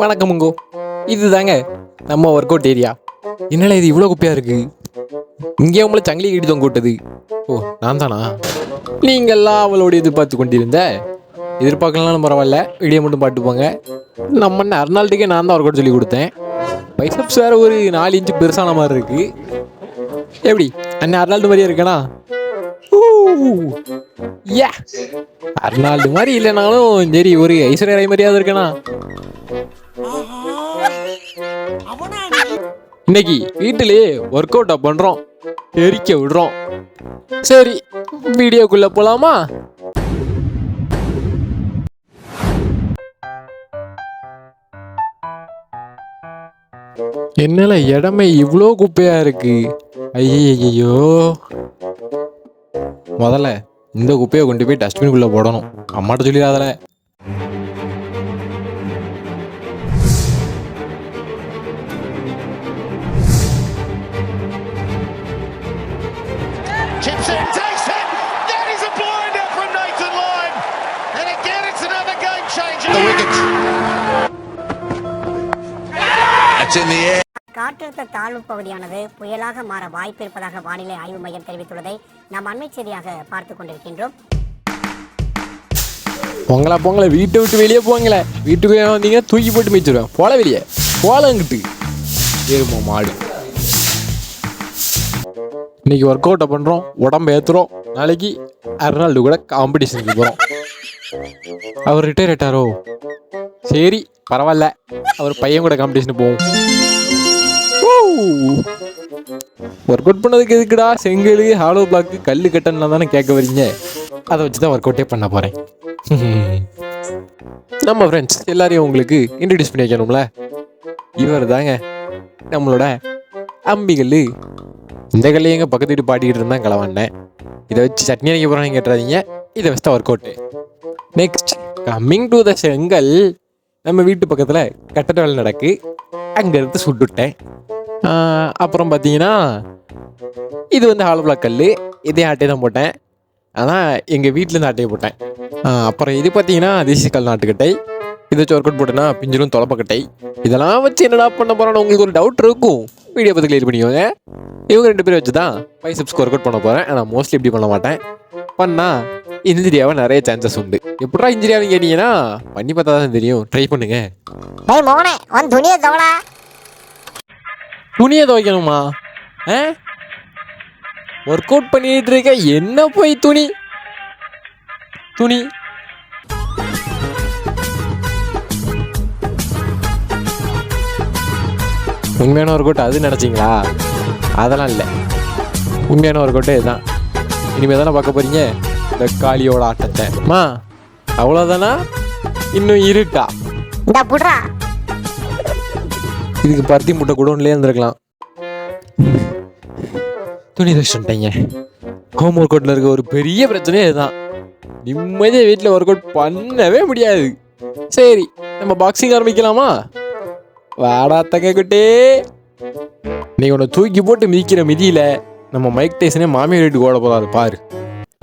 வணக்கமுங்கோ இதுதாங்க நம்ம work out area என்னடா இது இவ்வளோ குப்பையாக இருக்குது இங்கே உங்களை சங்கிலி கட்டி தொங்க ஓ நான் தானா? நீங்கள்லாம் அவளோட எதிர்பார்த்து கொண்டிருந்த. எதிர்பார்க்கலனாலும் பரவாயில்ல. வீடியோ மட்டும் பாட்டு போங்க. நம்ம அர்னால்டுக்கே நான் தான் ஒர்க் அவுட் சொல்லி கொடுத்தேன். பைசப்ஸ் வேறு ஒரு நாலு இன்ச்சு பெருசான மாதிரி இருக்கு. எப்படி? அண்ணன் அர்னால்டு மாதிரியே இருக்கேனா? யா அர்னால்டு மாதிரி இல்லைனாலும் சரி ஒரு ஐஸ்வர்யா ராய் மாதிரியாவது இருக்கேனா இன்னைக்கு வீட்டிலேயே ஒர்க் அவுட்டை பண்றோம். எரிக்க விடுறோம். சரி வீடியோக்குள்ள போலாமா? என்னால இடமே இவ்வளோ குப்பையா இருக்கு. ஐயோ முதல்ல இந்த குப்பையை கொண்டு போய் டஸ்ட்பினுக்குள்ள போடணும் அம்மாட்ட சொல்லிடாதல it's another game changer. The wicket. That's in the air. காற்றழுத்த தாழ்வு பகுதியானது புயலாக மாற வாய்ப்பு இருப்பதாக வானிலை ஆய்வு மையம் தெரிவித்துள்ளதை நாம் அண்மை செய்தியாக பார்த்து கொண்டிருக்கின்றோம். பொங்கலா பொங்கலை வீட்டை விட்டு வெளியே போங்களே. வீட்டுக்குள்ளே வந்தீங்கன்னா தூக்கி போட்டு மிச்சிடுவேன் போல வெளியே. போலங்கிட்டு எரும மாடு. இன்னைக்கு ஒர்க் அவுட்டை பண்ணுறோம் உடம்பு ஏற்றுறோம் நாளைக்கு அர்னால்டு கூட காம்படிஷனுக்கு போகிறோம் அவர் ரிட்டையர் ஆயிட்டாரோ சரி பரவாயில்ல. அவர் பையன் கூட காம்படிஷன் போவோம். ஒர்க் அவுட் பண்ணதுக்கு எதுக்குடா? செங்கல் ஹாலோ பிளாக்கு கல் கட்டன்லாம் தானே கேட்க வரீங்க. அதை வச்சு தான் ஒர்க் அவுட்டே பண்ண போகிறேன் நம்ம ஃப்ரெண்ட்ஸ் எல்லாரையும் உங்களுக்கு இன்ட்ரடியூஸ் பண்ணி வைக்கணும்ல? இவர் தாங்க நம்மளோட அம்பிகள் இந்த கல்லையும் எங்கள் பக்கத்து வீட்டு பாட்டிக்கிட்டு இருந்தான் கிளவாண்டேன் இதை வச்சு சட்னி அரைக்க போகிறான்னு கேட்டுறாதீங்க. இதை வச்சு தான் work out next coming to the செங்கல் நம்ம வீட்டு பக்கத்தில் கட்டட வேலை நடக்கு. அங்கேருந்து சுட்டுட்டேன். அப்புறம் பார்த்தீங்கன்னா இது வந்து ஹாலோ கல் இதே ஆட்டையை தான் போட்டேன். ஆனால் எங்கள் வீட்டிலேருந்து ஆட்டையை போட்டேன். அப்புறம் இது பார்த்தீங்கன்னா தேசியக்கல் நாட்டுக்கட்டை. இதை வச்சு ஒர்க் அவுட் போட்டேன்னா பிஞ்சிலும் தொலைப்பக்கட்டை. இதெல்லாம் வச்சு என்னடா பண்ண போகிறோன்னு உங்களுக்கு ஒரு டவுட் இருக்கும். வீடியோ பார்த்து கிளியர் பண்ணிக்கோங்க. இவங்க ரெண்டு பேரும் வச்சு தான் பைசப்ஸ்க்கு ஒர்க் அவுட் பண்ண போகிறேன் ஆனால் மோஸ்ட்லி இப்படி பண்ண மாட்டேன். பண்ணால் இன்ஜிரியாவை நிறைய சான்சஸ் உண்டு. எப்படா இன்ஜிரியாவும் கேட்டீங்கன்னா பண்ணி பார்த்தா தான் தெரியும். ட்ரை பண்ணுங்க. துணியை துவைக்கணுமா? ஆ? ஒர்க் அவுட் பண்ணிட்டு இருக்க என்ன போய் துணி? துணி. உண்மையான ஒர்க் அவுட் அது நினச்சிங்களா? அதெல்லாம் இல்லை. உண்மையான ஒர்க் அவுட்டு இதுதான். இனிமேல் தானே பார்க்க போகிறீங்க இந்த காளியோட ஆட்டத்தை. மா அவ்வளோதானா இன்னும் இருட்டா? இந்த இதுக்கு பருத்தி முட்டை குடோன்லேயே இருந்திருக்கலாம். துணி துவைச்சிட்டீங்க ஹோம் ஒர்க் அவுட்டில் இருக்க ஒரு பெரிய பிரச்சனையே இதுதான். நிம்மதியாக வீட்டில் ஒர்க் அவுட் பண்ணவே முடியாது. சரி நம்ம பாக்ஸிங் ஆரம்பிக்கலாமா? வாடா தங்க குட்டே. நீ உன்னை தூக்கி போட்டு மிதிக்கிற மிதியில் நம்ம மைக் டைசனே மாமியார் வீட்டுக்கு ஓட போகிறாரு பாரு.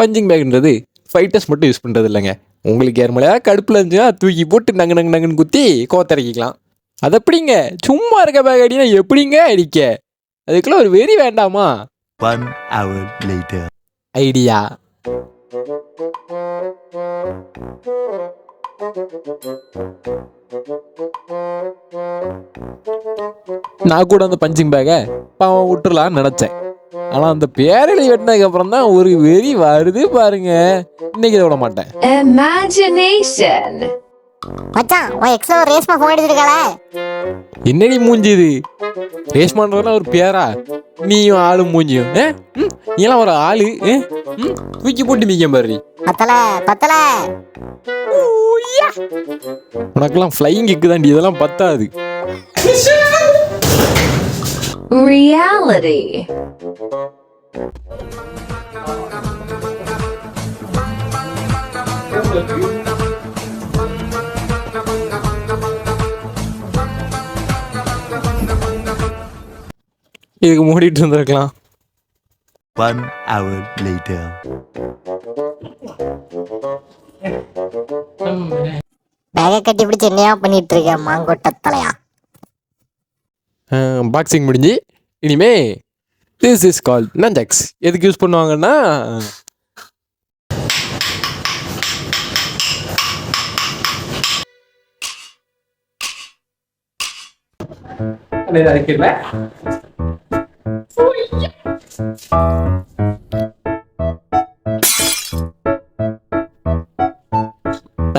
பஞ்சிங் பேக்ன்றது ஃபைட்டர்ஸ் மட்டும் யூஸ் பண்ணுறது இல்லைங்க. உங்களுக்கு ஏர்மலையா கடுப்பில் இருந்துச்சுன்னா தூக்கி போட்டு நங்கு நங்கு நங்குன்னு குத்தி கோத்தரைக்கிக்கலாம் அது எப்படிங்க சும்மா இருக்க பேக் அடினா எப்படிங்க அடிக்க? அதுக்குள்ள ஒரு வெறி வேண்டாமா? One hour later. ஐடியா. நான் கூட அந்த பஞ்சிங் பேக்கை பாவம் விட்டுறலாம்னு நினைச்சேன். ஆனா அந்த பேரழி வெட்டினதுக்கு அப்புறம் தான் ஒரு வெறி வருது பாருங்க. இன்னைக்கு இதை விட மாட்டேன். Imagination. மச்சான் உன் எக்ஸ்ட்ரா ரேஸ்மா ஃபோன் அடிச்சிருக்காள. என்னடி மூஞ்சி இது? ரேஷ்மான்றதுலாம் ஒரு பேரா? நீயும் ஆளும் மூஞ்சியும் ஏ? ம், நீலாம் ஒரு ஆளு ஏ? ம், தூக்கி போட்டு மிக்க பாரு பத்தல பத்தல. உனக்கெல்லாம் ஃப்ளையிங் கிக்கு தாண்டி இதெல்லாம் பத்தாது. Reality. இதுக்கு மூடிட்டு இருந்திருக்கலாம். One hour later. பேக கட்டி பிடிச்சு என்னையா பண்ணிட்டு இருக்க மாங்கொட்ட தலையா? பாக்ஸிங் முடிஞ்சு இனிமே திஸ் இஸ் கால் நஞ்சக்ஸ் எதுக்கு யூஸ் பண்ணுவாங்கன்னா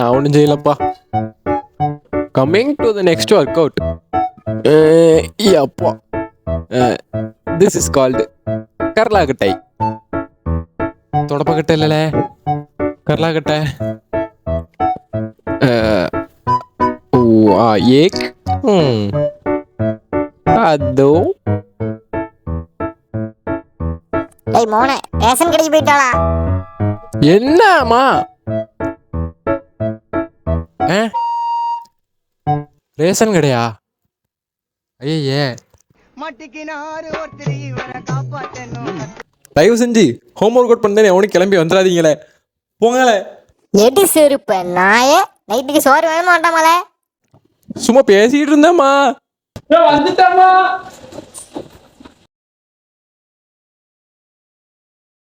நான் ஒன்றும் செய்யலப்பா. Coming to the next work out அப்பா. திஸ் இஸ் கால்டு கர்லாக்கட்டை தொடப்பக்கட்டை இல்லைல. கர்லாக்கட்டை ஓ ஆ ஏக். ம். அதோ. டேய் மோனே ரேஷன் கடைக்கு போயிட்டாளா என்னம்மா? ஆ ரேஷன் கடையா? ஐயே தயவு செஞ்சு ஹோம் ஒர்க் அவுட் பண்ணேன் எவனும் கிளம்பி வந்துடாதீங்களே. போங்களே. எடு செருப்ப நாயே. நைட்டுக்கு சோறு வேணும் மாட்டாமலே சும்மா பேசிட்டு இருந்தேம்மா. வந்துட்டேம்மா.